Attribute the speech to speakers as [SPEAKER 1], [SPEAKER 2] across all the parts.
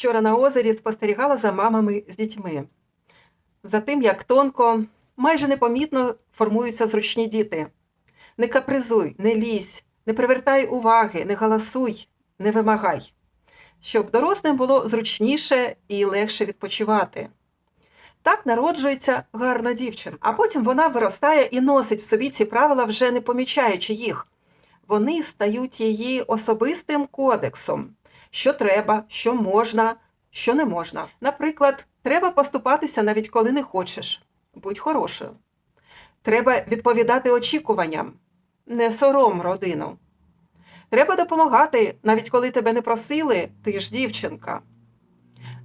[SPEAKER 1] Вчора на озері спостерігала за мамами з дітьми. За тим, як тонко, майже непомітно формуються зручні діти. Не капризуй, не лізь, не привертай уваги, не галасуй, не вимагай, щоб дорослим було зручніше і легше відпочивати. Так народжується гарна дівчина, а потім вона виростає і носить в собі ці правила, вже не помічаючи їх. Вони стають її особистим кодексом, що треба, що можна, що не можна. Наприклад, треба поступатися навіть коли не хочеш. Будь хорошою. Треба відповідати очікуванням, не сором родину. Треба допомагати, навіть коли тебе не просили, ти ж дівчинка.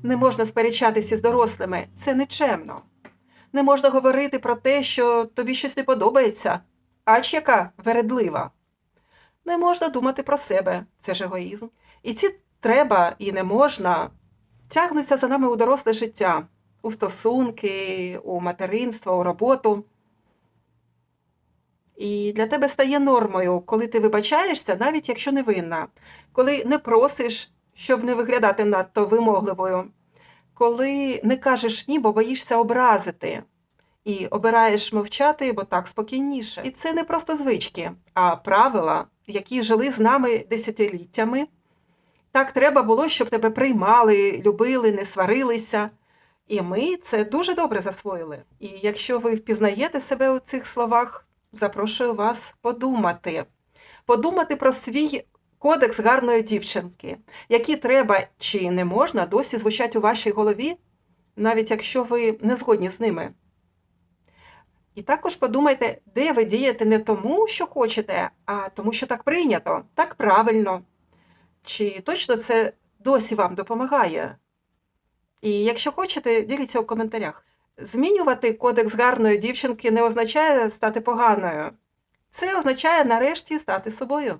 [SPEAKER 1] Не можна сперечатися з дорослими, це нечемно. Не можна говорити про те, що тобі щось не подобається, ач яка вередлива. Не можна думати про себе, це ж егоїзм. І ці треба і не можна тягнуться за нами у доросле життя, у стосунки, у материнство, у роботу. І для тебе стає нормою, коли ти вибачаєшся, навіть якщо не винна, коли не просиш, щоб не виглядати надто вимогливою, коли не кажеш ні, бо боїшся образити, і обираєш мовчати, бо так спокійніше. І це не просто звички, а правила, які жили з нами десятиліттями. Так треба було, щоб тебе приймали, любили, не сварилися. І ми це дуже добре засвоїли. І якщо ви впізнаєте себе у цих словах, запрошую вас подумати. Подумати про свій кодекс гарної дівчинки, які треба чи не можна досі звучать у вашій голові, навіть якщо ви не згодні з ними. І також подумайте, де ви дієте не тому, що хочете, а тому, що так прийнято, так правильно. Чи точно це досі вам допомагає? І якщо хочете, діліться у коментарях. Змінювати кодекс гарної дівчинки не означає стати поганою. Це означає нарешті стати собою.